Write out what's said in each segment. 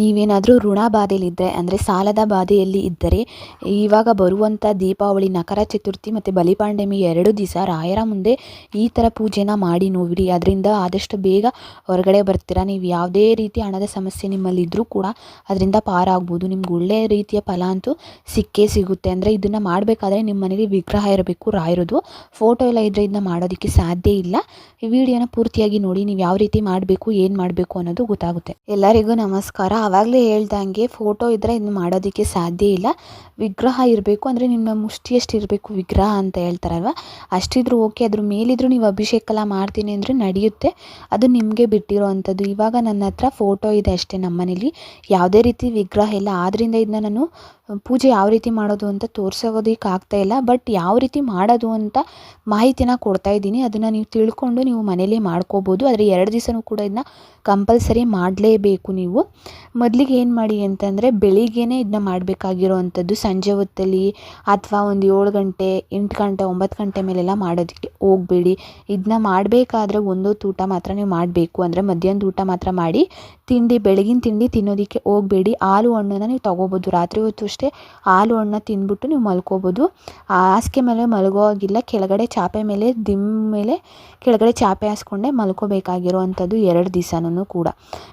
ನೀವೇನಾದರೂ ಋಣ ಬಾಧೆಯಲ್ಲಿದ್ದರೆ ಅಂದರೆ ಸಾಲದ ಬಾಧೆಯಲ್ಲಿ ಇದ್ದರೆ, ಇವಾಗ ಬರುವಂಥ ದೀಪಾವಳಿ, ನಕರ ಚತುರ್ಥಿ ಮತ್ತು ಬಲಿಪಾಂಡಮಿ ಎರಡು ದಿವಸ ರಾಯರ ಮುಂದೆ ಈ ಥರ ಪೂಜೆನ ಮಾಡಿ ನೋಡಿ ಅದರಿಂದ ಆದಷ್ಟು ಬೇಗ ಹೊರಗಡೆ ಬರ್ತೀರ. ನೀವು ಯಾವುದೇ ರೀತಿ ಹಣದ ಸಮಸ್ಯೆ ನಿಮ್ಮಲ್ಲಿದ್ದರೂ ಕೂಡ ಅದರಿಂದ ಪಾರಾಗ್ಬೋದು. ನಿಮ್ಗೆ ಒಳ್ಳೆಯ ರೀತಿಯ ಫಲ ಅಂತೂ ಸಿಕ್ಕೇ ಸಿಗುತ್ತೆ. ಅಂದರೆ ಇದನ್ನು ಮಾಡಬೇಕಾದ್ರೆ ನಿಮ್ಮ ಮನೇಲಿ ವಿಗ್ರಹ ಇರಬೇಕು, ರಾಯರದು. ಫೋಟೋ ಎಲ್ಲ ಇದ್ದರೆ ಇದನ್ನ ಮಾಡೋದಕ್ಕೆ ಸಾಧ್ಯ ಇಲ್ಲ. ಈ ವಿಡಿಯೋನ ಪೂರ್ತಿಯಾಗಿ ನೋಡಿ, ನೀವು ಯಾವ ರೀತಿ ಮಾಡಬೇಕು, ಏನು ಮಾಡಬೇಕು ಅನ್ನೋದು ಗೊತ್ತಾಗುತ್ತೆ. ಎಲ್ಲರಿಗೂ ನಮಸ್ಕಾರ. ಆವಾಗಲೇ ಹೇಳ್ದಂಗೆ ಫೋಟೋ ಇದ್ದರೆ ಇದನ್ನ ಮಾಡೋದಕ್ಕೆ ಸಾಧ್ಯ ಇಲ್ಲ. ವಿಗ್ರಹ ಇರಬೇಕು ಅಂದರೆ ನಿಮ್ಮ ಮುಷ್ಟಿಯಷ್ಟು ಇರಬೇಕು ವಿಗ್ರಹ ಅಂತ ಹೇಳ್ತಾರಲ್ವ? ಅಷ್ಟಿದ್ರೂ ಓಕೆ ಅದ್ರ ಮೇಲಿದ್ರೂ ನೀವು ಅಭಿಷೇಕ ಎಲ್ಲ ಮಾಡ್ತೀನಿ ಅಂದರೆ ನಡೆಯುತ್ತೆ. ಅದು ನಿಮಗೆ ಬಿಟ್ಟಿರೋ ಅಂಥದ್ದು ಇವಾಗ ನನ್ನ ಹತ್ರ ಫೋಟೋ ಇದೆ ಅಷ್ಟೇ ನಮ್ಮನೇಲಿ. ಯಾವುದೇ ರೀತಿ ವಿಗ್ರಹ ಇಲ್ಲ. ಆದ್ದರಿಂದ ಇದನ್ನ ನಾನು ಪೂಜೆ ಯಾವ ರೀತಿ ಮಾಡೋದು ಅಂತ ತೋರಿಸೋದಕ್ಕೆ ಆಗ್ತಾ ಇಲ್ಲ. ಬಟ್ ಯಾವ ರೀತಿ ಮಾಡೋದು ಅಂತ ಮಾಹಿತಿನ ಕೊಡ್ತಾ ಇದ್ದೀನಿ. ಅದನ್ನು ನೀವು ತಿಳ್ಕೊಂಡು ನೀವು ಮನೇಲಿ ಮಾಡ್ಕೋಬೋದು. ಆದರೆ ಎರಡು ದಿವಸನೂ ಕೂಡ ಇದನ್ನ ಕಂಪಲ್ಸರಿ ಮಾಡಲೇಬೇಕು ನೀವು. ಮೊದಲಿಗೆ ಏನು ಮಾಡಿ ಅಂತಂದರೆ ಬೆಳಿಗ್ಗೆನೇ ಇದನ್ನ ಮಾಡಬೇಕಾಗಿರೋವಂಥದ್ದು ಸಂಜೆ ಹೊತ್ತಲ್ಲಿ ಅಥವಾ ಒಂದು ಏಳು ಗಂಟೆ, ಎಂಟು ಗಂಟೆ, ಒಂಬತ್ತು ಗಂಟೆ ಮೇಲೆಲ್ಲ ಮಾಡೋದಕ್ಕೆ ಹೋಗಬೇಡಿ. ಇದನ್ನ ಮಾಡಬೇಕಾದ್ರೆ ಒಂದೊತ್ತು ಊಟ ಮಾತ್ರ ನೀವು ಮಾಡಬೇಕು. ಅಂದರೆ ಮಧ್ಯಾಹ್ನದ ಊಟ ಮಾತ್ರ ಮಾಡಿ ತಿಂಡಿ, ಬೆಳಗಿನ ತಿಂಡಿ ತಿನ್ನೋದಕ್ಕೆ ಹೋಗಬೇಡಿ. ಹಾಲು ಹಣ್ಣನ್ನ ನೀವು ತೊಗೋಬೋದು. ರಾತ್ರಿ ಹೊತ್ತು ಅಷ್ಟೇ ಹಾಲು ಹಣ್ಣನ್ನ ತಿಂದ್ಬಿಟ್ಟು ನೀವು ಮಲ್ಕೋಬೋದು. ಹಾಸಿಗೆ ಮೇಲೆ ಮಲಗೋ ಹಾಗಿಲ್ಲ. ಕೆಳಗಡೆ ಚಾಪೆ ಮೇಲೆ ದಿಮ್ ಮೇಲೆ, ಕೆಳಗಡೆ ಚಾಪೆ ಹಾಸ್ಕೊಂಡೆ ಮಲ್ಕೋಬೇಕಾಗಿರೋ ಅಂಥದ್ದು ಎರಡು ದಿವಸನೂ ಕೂಡ.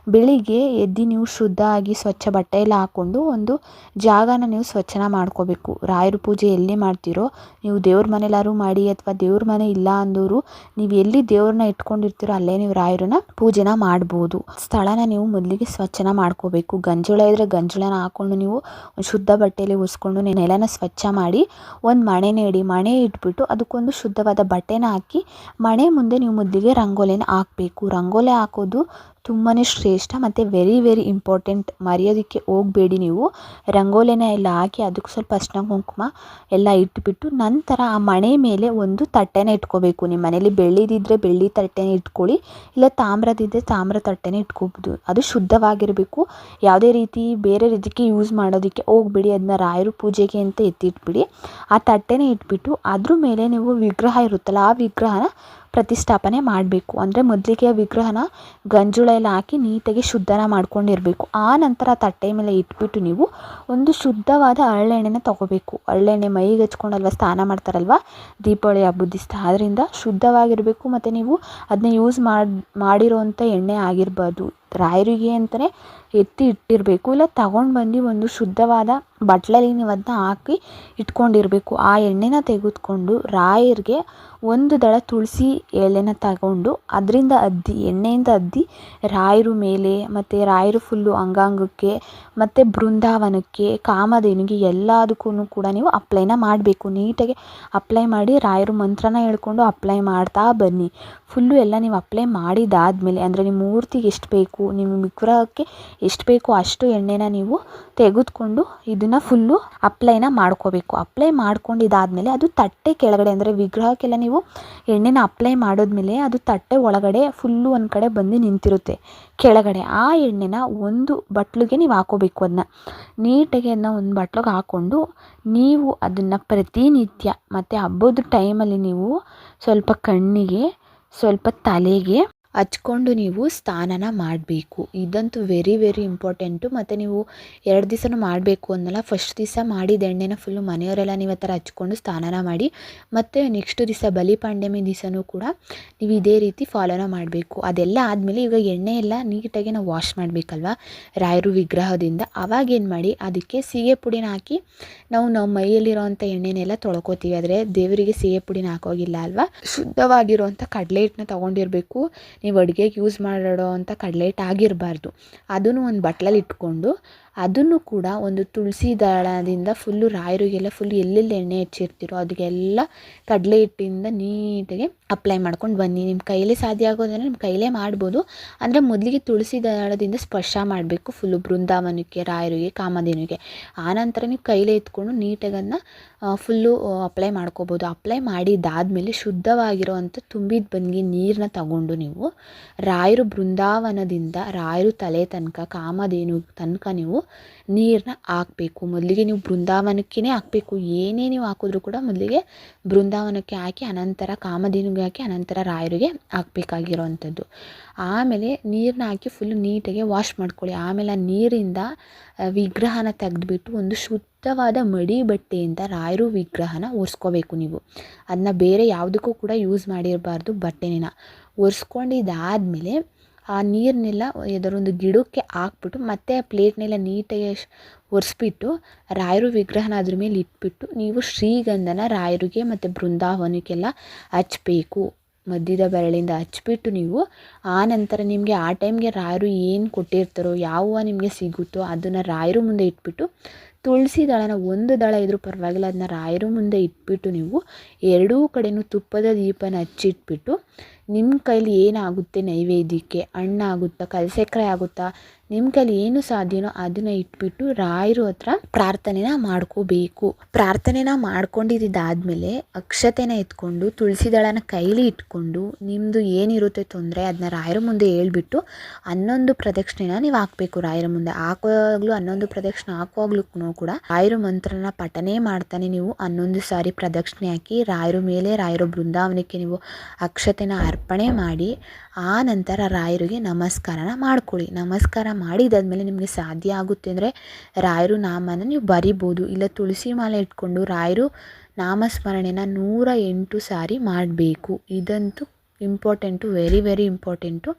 ಬೆಳಿಗ್ಗೆ ಎದ್ದು ನೀವು ಶುದ್ಧ ಆಗಿ ಸ್ವಚ್ಛ ಬಟ್ಟೆ ಎಲ್ಲ ಹಾಕ್ಕೊಂಡು ಒಂದು ಜಾಗನ ನೀವು ಸ್ವಚ್ಛನ ಮಾಡ್ಕೋಬೇಕು. ರಾಯರ ಪೂಜೆ ಎಲ್ಲಿ ಮಾಡ್ತೀರೋ, ನೀವು ದೇವ್ರ ಮನೆಲಾದ್ರು ಮಾಡಿ ಅಥವಾ ದೇವ್ರ ಮನೆ ಇಲ್ಲ ಅಂದವರು ನೀವು ಎಲ್ಲಿ ದೇವ್ರನ್ನ ಇಟ್ಕೊಂಡಿರ್ತೀರೋ ಅಲ್ಲೇ ನೀವು ರಾಯರನ್ನ ಪೂಜೆನ ಮಾಡ್ಬೋದು. ಸ್ಥಳನ ನೀವು ಮೊದಲಿಗೆ ಸ್ವಚ್ಛನ ಮಾಡ್ಕೋಬೇಕು. ಗಂಜುಳ ಇದ್ರೆ ಗಂಜುಳನ ಹಾಕ್ಕೊಂಡು ನೀವು ಶುದ್ಧ ಬಟ್ಟೆಯಲ್ಲಿ ಉಸ್ಕೊಂಡು ನೆಲನ ಸ್ವಚ್ಛ ಮಾಡಿ ಒಂದು ಮಣೆ ಇಡಿ ಮಣೆ ಇಟ್ಬಿಟ್ಟು ಅದಕ್ಕೊಂದು ಶುದ್ಧವಾದ ಬಟ್ಟೆನ ಹಾಕಿ ಮಣೆ ಮುಂದೆ ನೀವು ಮೊದಲಿಗೆ ರಂಗೋಲಿನ ಹಾಕಬೇಕು. ರಂಗೋಲೆ ಹಾಕೋದು ತುಂಬಾ ಶ್ರೇಷ್ಠ ಮತ್ತು ವೆರಿ ವೆರಿ ಇಂಪಾರ್ಟೆಂಟ್ ಮರೆಯೋದಕ್ಕೆ ಹೋಗಬೇಡಿ ನೀವು. ರಂಗೋಲಿನ ಎಲ್ಲ ಹಾಕಿ ಅದಕ್ಕೆ ಸ್ವಲ್ಪ ಅಷ್ಟ ಕುಂಕುಮ ಎಲ್ಲ ಇಟ್ಬಿಟ್ಟು ನಂತರ ಆ ಮಣೆ ಮೇಲೆ ಒಂದು ತಟ್ಟೆನ ಇಟ್ಕೋಬೇಕು. ನಿಮ್ಮ ಮನೇಲಿ ಬೆಳ್ಳಿದಿದ್ದರೆ ಬೆಳ್ಳಿ ತಟ್ಟೆನ ಇಟ್ಕೊಳ್ಳಿ, ಇಲ್ಲ ತಾಮ್ರದಿದ್ದರೆ ತಾಮ್ರ ತಟ್ಟೆನ ಇಟ್ಕೋಬೋದು. ಅದು ಶುದ್ಧವಾಗಿರಬೇಕು. ಯಾವುದೇ ರೀತಿ ಬೇರೆ ರೀತಿಗೆ ಯೂಸ್ ಮಾಡೋದಕ್ಕೆ ಹೋಗಬೇಡಿ. ಅದನ್ನ ರಾಯರು ಪೂಜೆಗೆ ಅಂತ ಎತ್ತಿಟ್ಬಿಡಿ. ಆ ತಟ್ಟೆನ ಇಟ್ಬಿಟ್ಟು ಅದ್ರ ಮೇಲೆ ನೀವು ವಿಗ್ರಹ ಇರುತ್ತಲ್ಲ, ಆ ವಿಗ್ರಹನ ಪ್ರತಿಷ್ಠಾಪನೆ ಮಾಡಬೇಕು. ಅಂದರೆ ಮೊದಲಿಗೆ ವಿಗ್ರಹನ ಗಂಜುಳ ಹಾಕಿ ನೀಟಾಗಿ ಶುದ್ಧನ ಮಾಡ್ಕೊಂಡಿರಬೇಕು. ಆ ನಂತರ ತಟ್ಟೆ ಮೇಲೆ ಇಟ್ಬಿಟ್ಟು ನೀವು ಒಂದು ಶುದ್ಧವಾದ ಹರಳೆಣ್ಣೆನ ತಗೋಬೇಕು. ಹರಳೆಣ್ಣೆ ಮೈಗೆ ಹಚ್ಕೊಂಡಲ್ವ, ಸ್ನಾನ ಮಾಡ್ತಾರಲ್ವ, ದೀಪಾವಳಿ ಹಬ್ಬದ ದಿವಸ. ಅದರಿಂದ ಶುದ್ಧವಾಗಿರಬೇಕು ಮತ್ತು ನೀವು ಅದನ್ನ ಯೂಸ್ ಮಾಡಿ ಮಾಡಿರೋವಂಥ ಎಣ್ಣೆ ಆಗಿರ್ಬಾರ್ದು ರಾಯರಿಗೆ ಅಂತಲೇ ಎತ್ತಿ ಇಟ್ಟಿರಬೇಕು. ಇಲ್ಲ ತಗೊಂಡು ಬಂದು ಒಂದು ಶುದ್ಧವಾದ ಬಟ್ಲಲ್ಲಿ ನೀವು ಅದನ್ನ ಹಾಕಿ ಇಟ್ಕೊಂಡಿರಬೇಕು. ಆ ಎಣ್ಣೆನ ತೆಗೆದುಕೊಂಡು ರಾಯರಿಗೆ ಒಂದು ದಳ ತುಳಸಿ ಎಲೆನ ತಗೊಂಡು ಅದರಿಂದ ಅದ್ದಿ, ಎಣ್ಣೆಯಿಂದ ಅದ್ದಿ ರಾಯರು ಮೇಲೆ ಮತ್ತು ರಾಯರು ಫುಲ್ಲು ಅಂಗಾಂಗಕ್ಕೆ ಮತ್ತು ಬೃಂದಾವನಕ್ಕೆ, ಕಾಮಧೇನುಗೆ ಎಲ್ಲದಕ್ಕೂ ಕೂಡ ನೀವು ಅಪ್ಲೈನ ಮಾಡಬೇಕು. ನೀಟಾಗಿ ಅಪ್ಲೈ ಮಾಡಿ ರಾಯರು ಮಂತ್ರನ ಹೇಳ್ಕೊಂಡು ಅಪ್ಲೈ ಮಾಡ್ತಾ ಬನ್ನಿ. ಫುಲ್ಲು ಎಲ್ಲ ನೀವು ಅಪ್ಲೈ ಮಾಡಿದಾದಮೇಲೆ, ಅಂದರೆ ನಿಮ್ಮ ಮೂರ್ತಿಗೆ ಎಷ್ಟು ಬೇಕು, ನಿಮ್ಮ ವಿಗ್ರಹಕ್ಕೆ ಎಷ್ಟು ಬೇಕೋ ಅಷ್ಟು ಎಣ್ಣೆನ ನೀವು ತೆಗೆದುಕೊಂಡು ಇದನ್ನು ಫುಲ್ಲು ಅಪ್ಲೈನ ಮಾಡ್ಕೋಬೇಕು. ಅಪ್ಲೈ ಮಾಡ್ಕೊಂಡಿದ್ದಾದಮೇಲೆ ಅದು ತಟ್ಟೆ ಕೆಳಗಡೆ, ಅಂದರೆ ವಿಗ್ರಹಕ್ಕೆಲ್ಲ ನೀವು ಎಣ್ಣೆನ ಅಪ್ಲೈ ಮಾಡಿದ್ಮೇಲೆ ಅದು ತಟ್ಟೆ ಒಳಗಡೆ ಫುಲ್ಲು ಒಂದು ಕಡೆ ಬಂದು ನಿಂತಿರುತ್ತೆ. ಕೆಳಗಡೆ ಆ ಎಣ್ಣೆನ ಒಂದು ಬಟ್ಲಿಗೆ ನೀವು ಹಾಕೋಬೇಕು ಅದನ್ನ ನೀಟಾಗಿ ಅದನ್ನ ಒಂದು ಬಟ್ಲಿಗೆ ಹಾಕ್ಕೊಂಡು ನೀವು ಅದನ್ನು ಪ್ರತಿನಿತ್ಯ ಮತ್ತು ಹಬ್ಬದ ಟೈಮಲ್ಲಿ ನೀವು ಸ್ವಲ್ಪ ಕಣ್ಣಿಗೆ, ಸ್ವಲ್ಪ ತಲೆಗೆ ಹಚ್ಕೊಂಡು ನೀವು ಸ್ನಾನನ ಮಾಡಬೇಕು. ಇದಂತೂ ವೆರಿ ವೆರಿ ಇಂಪಾರ್ಟೆಂಟು ಮತ್ತು ನೀವು ಎರಡು ದಿವಸನೂ ಮಾಡಬೇಕು ಅನ್ನಲ್ಲ ಫಸ್ಟ್ ದಿವಸ ಮಾಡಿದ ಎಣ್ಣೆನ ಫುಲ್ಲು ಮನೆಯವರೆಲ್ಲ ನೀವು ಆ ಥರ ಹಚ್ಕೊಂಡು ಸ್ನಾನನ ಮಾಡಿ, ಮತ್ತು ನೆಕ್ಸ್ಟ್ ದಿವಸ ಬಲಿಪಾಂಡಮಿ ದಿವಸನೂ ಕೂಡ ನೀವು ಇದೇ ರೀತಿ ಫಾಲೋನ ಮಾಡಬೇಕು. ಅದೆಲ್ಲ ಆದಮೇಲೆ ಈಗ ಎಣ್ಣೆ ಎಲ್ಲ ನೀಟಾಗಿ ನಾವು ವಾಶ್ ಮಾಡಬೇಕಲ್ವ? ರಾಯರು ವಿಗ್ರಹದಿಂದ. ಅವಾಗೇನು ಮಾಡಿ, ಅದಕ್ಕೆ ಸೀಗೆ ಪುಡಿನ ಹಾಕಿ ನಾವು ನಮ್ಮ ಮೈಯಲ್ಲಿರೋವಂಥ ಎಣ್ಣೆನೆಲ್ಲ ತೊಳ್ಕೊತೀವಿ. ಆದರೆ ದೇವರಿಗೆ ಸೀಗೆ ಪುಡಿನ ಹಾಕೋಗಿಲ್ಲ ಅಲ್ವಾ? ಶುದ್ಧವಾಗಿರುವಂಥ ಕಡಲೆ ಹಿಟ್ಟನ್ನ ತೊಗೊಂಡಿರಬೇಕು. ನೀವು ಅಡುಗೆಗೆ ಯೂಸ್ ಮಾಡೋ ಅಂಥ ಕಡಲೆ ಹಿಟ್ಟು ಆಗಿರಬಾರ್ದು. ಅದನ್ನು ಒಂದು ಬಟ್ಲಲ್ಲಿ ಇಟ್ಕೊಂಡು ಅದನ್ನು ಕೂಡ ಒಂದು ತುಳಸಿ ದಳದಿಂದ ಫುಲ್ಲು ರಾಯರಿಗೆಲ್ಲ ಫುಲ್ ಎಲ್ಲೆಲ್ಲಿ ಎಣ್ಣೆ ಹಚ್ಚಿರ್ತೀರೋ ಅದಕ್ಕೆಲ್ಲ ಕಡಲೆ ಹಿಟ್ಟಿಂದ ನೀಟಾಗಿ ಅಪ್ಲೈ ಮಾಡ್ಕೊಂಡು ಬನ್ನಿ. ನಿಮ್ಮ ಕೈಲೇ ಸಾಧ್ಯ ಆಗೋದಂದರೆ ನಿಮ್ಮ ಕೈಲೇ ಮಾಡ್ಬೋದು. ಅಂದರೆ ಮೊದಲಿಗೆ ತುಳಸಿ ದಳದಿಂದ ಸ್ಪರ್ಶ ಮಾಡಬೇಕು ಫುಲ್ಲು ಬೃಂದಾವನಕ್ಕೆ, ರಾಯರಿಗೆ ಕಾಮಧೇನುಗೆ ಆನಂತರ ನೀವು ಕೈಲೇ ಎತ್ಕೊಂಡು ನೀಟಾಗಿ ಫುಲ್ಲು ಅಪ್ಲೈ ಮಾಡ್ಕೋಬೋದು. ಅಪ್ಲೈ ಮಾಡಿದ್ದಾದಮೇಲೆ ಶುದ್ಧವಾಗಿರೋವಂಥ ತುಂಬಿದ ಬಂದಿಗೆ ನೀರನ್ನ ತಗೊಂಡು ನೀವು ರಾಯರು ಬೃಂದಾವನದಿಂದ ರಾಯರು ತಲೆ ತನಕ, ಕಾಮಧೇನು ತನಕ ನೀವು ನೀರನ್ನ ಹಾಕಬೇಕು. ಮೊದಲಿಗೆ ನೀವು ಬೃಂದಾವನಕ್ಕೇ ಹಾಕಬೇಕು. ಏನೇ ನೀವು ಹಾಕಿದ್ರೂ ಕೂಡ ಮೊದಲಿಗೆ ಬೃಂದಾವನಕ್ಕೆ ಹಾಕಿ, ಅನಂತರ ಕಾಮಧೇನುಗೆ ಹಾಕಿ, ಅನಂತರ ರಾಯರಿಗೆ ಹಾಕಬೇಕಾಗಿರೋವಂಥದ್ದು. ಆಮೇಲೆ ನೀರನ್ನ ಹಾಕಿ ಫುಲ್ ನೀಟಾಗಿ ವಾಶ್ ಮಾಡ್ಕೊಳ್ಳಿ. ಆಮೇಲೆ ಆ ನೀರಿಂದ ವಿಗ್ರಹನ ತೆಗೆದ್ಬಿಟ್ಟು ಒಂದು ಶುದ್ಧವಾದ ಮಡಿ ಬಟ್ಟೆಯಿಂದ ರಾಯರು ವಿಗ್ರಹನ ಒರೆಸ್ಕೋಬೇಕು ನೀವು. ಅದನ್ನ ಬೇರೆ ಯಾವುದಕ್ಕೂ ಕೂಡ ಯೂಸ್ ಮಾಡಿರಬಾರ್ದು ಬಟ್ಟೆನ. ಒರೆಸ್ಕೊಂಡಿದ್ದಾದ್ಮೇಲೆ ಆ ನೀರನ್ನೆಲ್ಲ ಒಂದು ಗಿಡಕ್ಕೆ ಹಾಕ್ಬಿಟ್ಟು ಮತ್ತೆ ಆ ಪ್ಲೇಟ್ನೆಲ್ಲ ನೀಟಾಗಿ ಒರೆಸ್ಬಿಟ್ಟು ರಾಯರು ವಿಗ್ರಹನ ಅದ್ರ ಮೇಲೆ ಇಟ್ಬಿಟ್ಟು ನೀವು ಶ್ರೀಗಂಧನ, ರಾಯರಿಗೆ ಮತ್ತು ಬೃಂದಾವನಕ್ಕೆಲ್ಲ ಹಚ್ಚಬೇಕು ಮಧ್ಯದ ಬೆರಳಿಂದ ಹಚ್ಬಿಟ್ಟು ನೀವು ಆ ನಂತರ ನಿಮಗೆ ಆ ಟೈಮ್ಗೆ ರಾಯರು ಏನು ಕೊಟ್ಟಿರ್ತಾರೋ, ಯಾವ ನಿಮಗೆ ಸಿಗುತ್ತೋ ಅದನ್ನು ರಾಯರು ಮುಂದೆ ಇಟ್ಬಿಟ್ಟು ತುಳಸಿ ದಳನ ಒಂದು ದಳ ಇದ್ದರೂ ಪರವಾಗಿಲ್ಲ, ಅದನ್ನ ರಾಯರು ಮುಂದೆ ಇಟ್ಬಿಟ್ಟು ನೀವು ಎರಡೂ ಕಡೆಯೂ ತುಪ್ಪದ ದೀಪನ ಹಚ್ಚಿಟ್ಬಿಟ್ಟು ನಿಮ್ಮ ಕೈಲಿ ಏನಾಗುತ್ತೆ ನೈವೇದ್ಯಕ್ಕೆ? ಹಣ್ಣಾಗುತ್ತಾ ಕಲಸೆಕ್ರೆ ಆಗುತ್ತಾ? ನಿಮ್ಮ ಕೈಲಿ ಏನು ಸಾಧ್ಯನೋ ಅದನ್ನು ಇಟ್ಬಿಟ್ಟು ರಾಯರು ಹತ್ರ ಪ್ರಾರ್ಥನೆನ ಮಾಡ್ಕೋಬೇಕು. ಪ್ರಾರ್ಥನೆನ ಮಾಡ್ಕೊಂಡಿದ್ದಾದ್ಮೇಲೆ ಅಕ್ಷತೆನ ಎತ್ಕೊಂಡು, ತುಳಸಿ ದಳನ ಕೈಲಿ ಇಟ್ಕೊಂಡು ನಿಮ್ಮದು ಏನಿರುತ್ತೆ ತೊಂದರೆ ಅದನ್ನ ರಾಯರ ಮುಂದೆ ಹೇಳ್ಬಿಟ್ಟು ಹನ್ನೊಂದು ಪ್ರದಕ್ಷಿಣೆನ ನೀವು ಹಾಕಬೇಕು ರಾಯರ ಮುಂದೆ. ಹಾಕುವಾಗಲೂ ಹನ್ನೊಂದು ಪ್ರದಕ್ಷಿಣೆ ಹಾಕುವಾಗ್ಲೂ ಕೂಡ ರಾಯರ ಮಂತ್ರನ ಪಠನೆ ಮಾಡ್ತಾನೆ ನೀವು ಹನ್ನೊಂದು ಸಾರಿ ಪ್ರದಕ್ಷಿಣೆ ಹಾಕಿ, ರಾಯರ ಮೇಲೆ, ರಾಯರ ಬೃಂದಾವನಕ್ಕೆ ನೀವು ಅಕ್ಷತೆನ ಅರ್ಪಣೆ ಮಾಡಿ, ಆ ನಂತರ ರಾಯರಿಗೆ ನಮಸ್ಕಾರನ ಮಾಡ್ಕೊಳ್ಳಿ. ನಮಸ್ಕಾರ ಮಾಡಿದಾದ್ಮೇಲೆ ನಿಮಗೆ ಸಾಧ್ಯ ಆಗುತ್ತೆ ಅಂದರೆ ರಾಯರು ನಾಮನ ನೀವು ಬರಿಬೋದು. ಇಲ್ಲ ತುಳಸಿ ಮಾಲೆ ಇಟ್ಕೊಂಡು ರಾಯರು ನಾಮಸ್ಮರಣೆನ ನೂರ ಎಂಟು ಸಾರಿ ಮಾಡಬೇಕು. ಇದಂತೂ ಇಂಪಾರ್ಟೆಂಟು ವೆರಿ ವೆರಿ ಇಂಪಾರ್ಟೆಂಟು.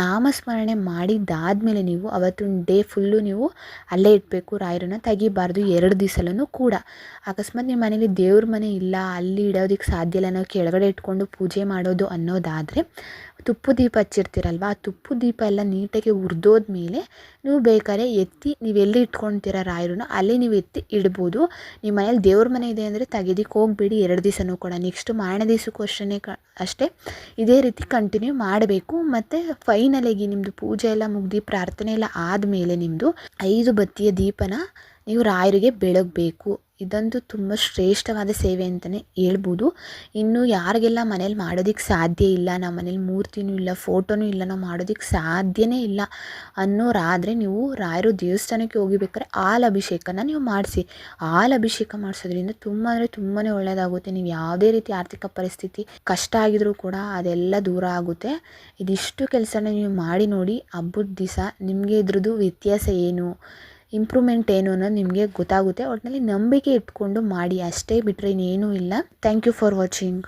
ನಾಮಸ್ಮರಣೆ ಮಾಡಿದ್ದಾದಮೇಲೆ ನೀವು ಅವತ್ತಿನ ಡೇ ಫುಲ್ಲು ನೀವು ಅಲ್ಲೇ ಇಡಬೇಕು ರಾಯರನ್ನ ತೆಗಿಬಾರ್ದು ಎರಡು ದಿವಸಲೂ ಕೂಡ. ಅಕಸ್ಮಾತ್ ನಿಮ್ಮ ಮನೇಲಿ ದೇವ್ರ ಮನೆ ಇಲ್ಲ, ಅಲ್ಲಿ ಇಡೋದಕ್ಕೆ ಸಾಧ್ಯ ಇಲ್ಲ ನಾವು ಕೆಳಗಡೆ ಇಟ್ಕೊಂಡು ಪೂಜೆ ಮಾಡೋದು ಅನ್ನೋದಾದರೆ, ತುಪ್ಪು ದೀಪ ಹಚ್ಚಿರ್ತೀರಲ್ವ, ಆ ತುಪ್ಪು ದೀಪ ಎಲ್ಲ ನೀಟಾಗಿ ಹುರ್ದೋದ್ಮೇಲೆ ನೀವು ಬೇಕಾದ್ರೆ ಎತ್ತಿ ನೀವು ಎಲ್ಲಿ ಇಟ್ಕೊಳ್ತೀರ ರಾಯರನ್ನ, ಅಲ್ಲಿ ನೀವು ಎತ್ತಿ ಇಡ್ಬೋದು. ನಿಮ್ಮ ಮನೇಲಿ ದೇವ್ರ ಮನೆ ಇದೆ ಅಂದರೆ ತೆಗೆದಿಕ್ಕೆ ಹೋಗ್ಬೇಡಿ ಎರಡು ದಿವಸನೂ ಕೂಡ. ನೆಕ್ಸ್ಟ್ ಮಾರನೇ ದಿವಸಕ್ಕೂ ಅಷ್ಟೇ ಅಷ್ಟೇ. ಇದೇ ರೀತಿ ಕಂಟಿನ್ಯೂ ಮಾಡಬೇಕು. ಮತ್ತು ಫೈನಲಿಗೆ ನಿಮ್ಮದು ಪೂಜೆ ಎಲ್ಲ ಮುಗ್ದು ಪ್ರಾರ್ಥನೆ ಎಲ್ಲ ಆದಮೇಲೆ ನಿಮ್ಮದು ಐದು ಬತ್ತಿಯ ದೀಪನ ನೀವು ರಾಯರಿಗೆ ಬೆಳಗಬೇಕು. ಇದಂತೂ ತುಂಬ ಶ್ರೇಷ್ಠವಾದ ಸೇವೆ ಅಂತಲೇ ಹೇಳ್ಬೋದು. ಇನ್ನು ಯಾರಿಗೆಲ್ಲ ಮನೇಲಿ ಮಾಡೋದಕ್ಕೆ ಸಾಧ್ಯ ಇಲ್ಲ ನಮ್ಮ ಮನೇಲಿ ಮೂರ್ತಿನೂ ಇಲ್ಲ, ಫೋಟೋನೂ ಇಲ್ಲ, ನಾವು ಮಾಡೋದಕ್ಕೆ ಸಾಧ್ಯವೇ ಇಲ್ಲ ಅನ್ನೋರಾದರೆ ನೀವು ರಾಯರು ದೇವಸ್ಥಾನಕ್ಕೆ ಹೋಗಿಬೇಕಾದ್ರೆ ಹಾಲು ಅಭಿಷೇಕನ ನೀವು ಮಾಡಿಸಿ. ಹಾಲು ಅಭಿಷೇಕ ಮಾಡಿಸೋದ್ರಿಂದ ತುಂಬ ಅಂದರೆ ತುಂಬಾ ಒಳ್ಳೆಯದಾಗುತ್ತೆ ನೀವು ಯಾವುದೇ ರೀತಿ ಆರ್ಥಿಕ ಪರಿಸ್ಥಿತಿ ಕಷ್ಟ ಆಗಿದ್ರೂ ಕೂಡ ಅದೆಲ್ಲ ದೂರ ಆಗುತ್ತೆ. ಇದಿಷ್ಟು ಕೆಲಸನ ನೀವು ಮಾಡಿ ನೋಡಿ, ಹಬ್ಬದ ದಿವಸ ನಿಮಗೆ ಇದ್ರದ್ದು ವ್ಯತ್ಯಾಸ ಏನು? ಇಂಪ್ರೂವ್ಮೆಂಟ್ ಏನು ಅನ್ನೋದು ನಿಮಗೆ ಗೊತ್ತಾಗುತ್ತೆ. ಒಟ್ಟಿನಲ್ಲಿ ನಂಬಿಕೆ ಇಟ್ಕೊಂಡು ಮಾಡಿ, ಅಷ್ಟೇ ಬಿಟ್ಟರೆ ಇನ್ನೇನೂ ಇಲ್ಲ. Thank you for watching